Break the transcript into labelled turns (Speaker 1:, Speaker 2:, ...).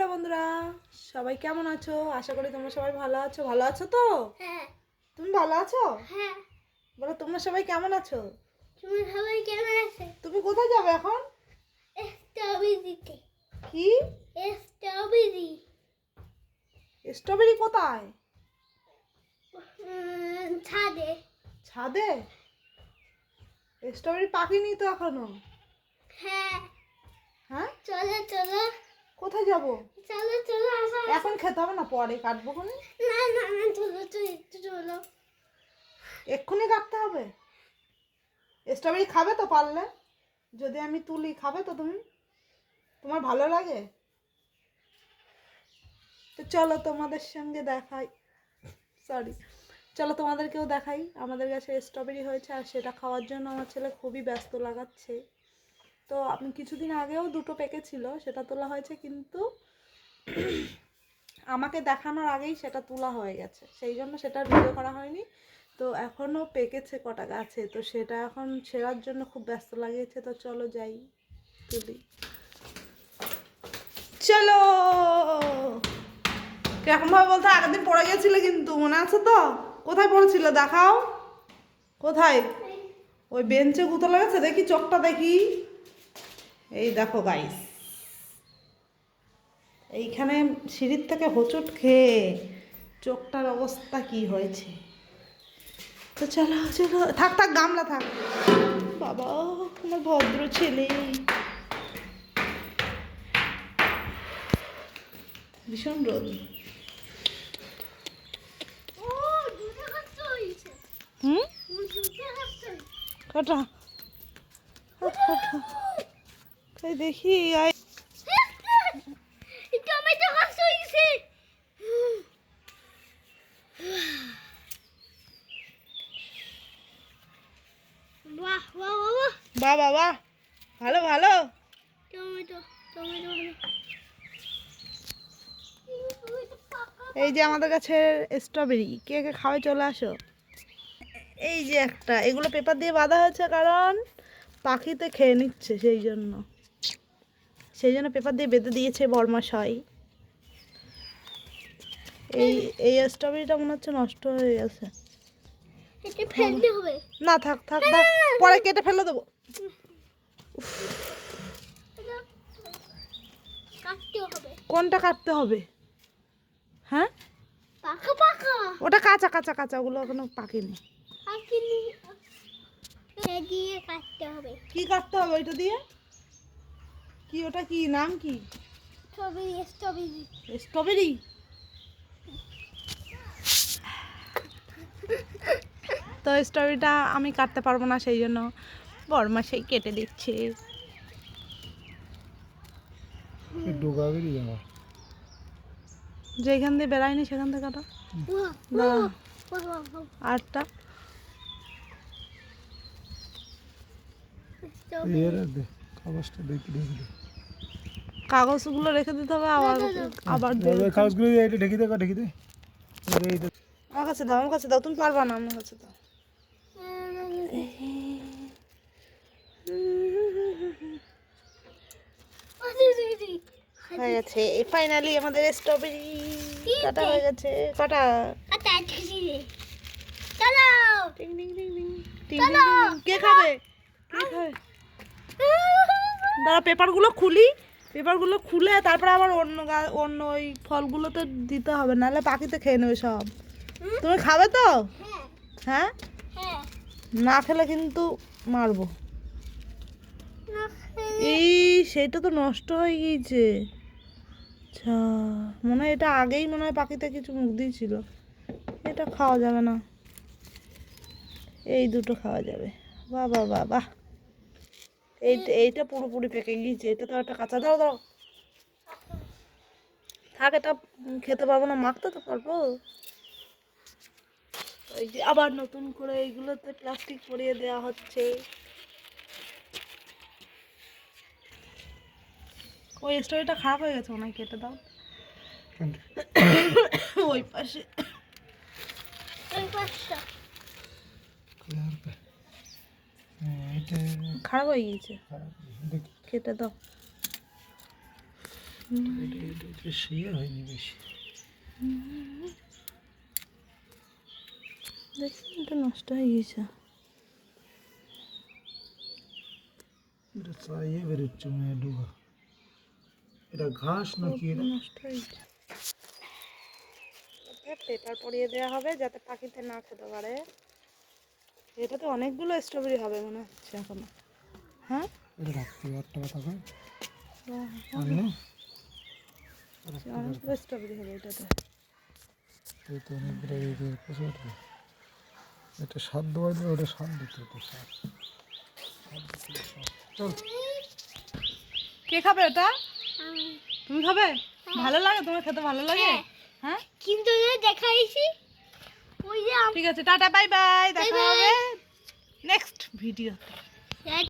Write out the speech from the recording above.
Speaker 1: Hello বন্ধুরা সবাই কেমন আছো? আশা করি তোমরা সবাই ভালো আছো। ভালো আছো তো?
Speaker 2: হ্যাঁ।
Speaker 1: তুমি ভালো আছো?
Speaker 2: হ্যাঁ।
Speaker 1: বলো তোমরা সবাই কেমন আছো?
Speaker 2: তুমি সবাই কেমন আছে?
Speaker 1: তুমি কোথায় যাবে এখন?
Speaker 2: স্ট্রবেরিতে।
Speaker 1: কি?
Speaker 2: স্ট্রবেরি।
Speaker 1: স্ট্রবেরি কোথায়?
Speaker 2: ছাদে।
Speaker 1: ছাদে? স্ট্রবেরি পাকেনি তো এখনও?
Speaker 2: হ্যাঁ।
Speaker 1: হ্যাঁ?
Speaker 2: চলো চলো।
Speaker 1: কোথায় যাব?
Speaker 2: চলো চলো
Speaker 1: এখন খেতে হবে না পরে কাটবো কোনি
Speaker 2: না না না চলো চলো একটু চলো।
Speaker 1: এক্ষুনি কাটতে হবে? স্ট্রবেরি খাবে তো পারলে? যদি আমি তুলি খাবে তো তুমি? তোমার ভালো লাগে? তো চলো তোমাদের সঙ্গে দেখাই। সরি চলো তোমাদেরকেও দেখাই। আমাদের কাছে স্ট্রবেরি হয়েছে আর সেটা খাওয়ার জন্য আমার ছেলে খুবই ব্যস্ত লাগাচ্ছে। তো আমি কিছুদিন আগেও দুটো পেকেছিল সেটা তোলা হয়েছে কিন্তু আমাকে দেখানোর আগেই সেটা তোলা হয়ে গেছে। সেই জন্য সেটা ভিডিও করা হয়নি। তো এখনও পেকেছে কটা গাছে, তো সেটা এখন ছেঁড়ার জন্য খুব ব্যস্ত লাগিয়েছে, তো চলো যাই, তুলি। চলো! কেমন ভাবে বলতে, আগের দিন পড়ে গেছিলে কিন্তু, মনে আছে তো? কোথায় পড়েছিল দেখাও? কোথায়? ওই বেঞ্চে গুঁতো লেগেছে, দেখি চোখটা দেখি। এই দেখো গাইস এইখানে সিঁড়ির থেকে হোঁচট খেয়ে চোখটার অবস্থা কি হয়েছে? তো চলো চলো। থাক থাক গামলা থাক। বাবা আমার ভদ্র ছেলে। ভীষণ রোদ। হুম? কটা। তাই দেখি আয়।
Speaker 2: টমেটো কষ্ট হয়েছে বাহ বাহ বাহ
Speaker 1: বাহ। বাবা ভালো ভালো।
Speaker 2: টমেটো টমেটো
Speaker 1: এই যে আমাদের কাছে স্ট্রবেরি কে কে খাওয়াই চলে আসো। এই যে একটা এগুলো পেপার দিয়ে বাঁধা হয়েছে কারণ পাখিতে খেয়ে নিচ্ছে সেই জন্য। সেই জন্য পেপার দিয়ে বেঁধে দিয়েছে বরমাশাই। এই এই স্ট্রবেরিটা মনে হচ্ছে নষ্ট হয়ে গেছে। না থাক থাক থাক। পরে কেটে ফেলে দেবো। কোনটা কাটতে হবে? হ্যাঁ? ওটা কাঁচা কাঁচা কাঁচা। ওগুলো এখনও পাকেনি। কি কাটতে হবে ওইটা দিয়ে? কি ওটা কি নাম কি?
Speaker 2: স্ট্রবেরি
Speaker 1: তো স্ট্রবেরিটা আমি কাটতে পারব না সেই জন্য বড়মা সেই কেটে দিচ্ছে। যেখান দিয়ে বেড়ায়নি সেখান থেকে কাটা। আটটা।
Speaker 3: দেখি ঢেকে দে
Speaker 1: কাগজগুলো রেখে দিতে হবে আবার আবার
Speaker 3: কাগজগুলো এইটা ঢেকে দে ঢেকে দে এই দে।
Speaker 1: আমার কাছে দাও আমার কাছে দাও তুমি পারবা না আমার কাছে দাও। হয়ে গেছে ফাইনালি আমাদের স্ট্রবেরি কাটা হয়ে গেছে। কাটা?
Speaker 2: ঠিক চলো
Speaker 1: টিং টিং টিং টিং টিং টিং টিং। কে খাবে? কে খাবে? দাঁড়া পেপারগুলো খুলি। পেপারগুলো খুলে তারপরে আবার অন্য গা- অন্য ওই ফলগুলোতে দিতে হবে নাহলে পাখিতে খেয়ে নেবে সব। তুমি খাবে তো?
Speaker 2: হ্যাঁ।
Speaker 1: হ্যাঁ?
Speaker 2: হ্যাঁ।
Speaker 1: না খেলে কিন্তু মারবো। এই সেটা তো নষ্ট হয়ে গিয়েছে। আচ্ছা মনে হয় এটা আগেই মনে হয় পাখিতে কিছু মুখ দিয়েছিল। এটা খাওয়া যাবে না। এই দুটো খাওয়া যাবে। বাহ বাহ বাহ বাহ। এইটা এইটা পুরোপুরি পেকে গিয়েছে এটা তো একটা কাঁচা দাও দাও। থাক এটা খেতে পারব না মাখতে তো পারব। ওই যে আবার নতুন করে এইগুলোতে প্লাস্টিক পরিয়ে দেওয়া হচ্ছে। ওই স্টোরিটা খারাপ হয়ে গেছে ওনাকে কেটে দাও। ওই পাশে।
Speaker 2: ওই পাঁচটা
Speaker 3: ক্লিয়ার পে হ্যাঁ, এটা
Speaker 1: খারাপ হয়ে গিয়েছে। কেটে দাও।
Speaker 3: হয়নি বেশি।
Speaker 1: দেখছি এটা নষ্ট হয়ে গিয়েছে
Speaker 3: এটা চাইয়ে বেরোচ্ছে মেয়ে ডোগা এটা ঘাস নাকি এটা?
Speaker 1: নষ্ট হয়ে গেছে। পেপার পরিয়ে দেওয়া হবে যাতে পাখিতে না খেতে পারে। এটাতে অনেকগুলো স্ট্রবেরি হবে মনে হচ্ছে এখন। হ্যাঁ?
Speaker 3: এটা রাখতে একটা কথা কয়।
Speaker 1: বাহ, অনেকগুলো স্ট্রবেরি হবে এটাতে।
Speaker 3: এই তো অনেকগুলো এই যে উঠবে এটা স্বাদ দেওয়া দিলে ওটা স্বাদ দিতে হতো। চল।
Speaker 1: কে খাবে এটা
Speaker 2: আমি।
Speaker 1: তুমি খাবে? ভালো লাগে? তোমার খেতে ভালো লাগে? হ্যাঁ।
Speaker 2: কিন্তু যে দেখাইছি
Speaker 1: ঠিক আছে টাটা বাই বাই দেখা. হবে নেক্সট ভিডিওতে
Speaker 2: আমি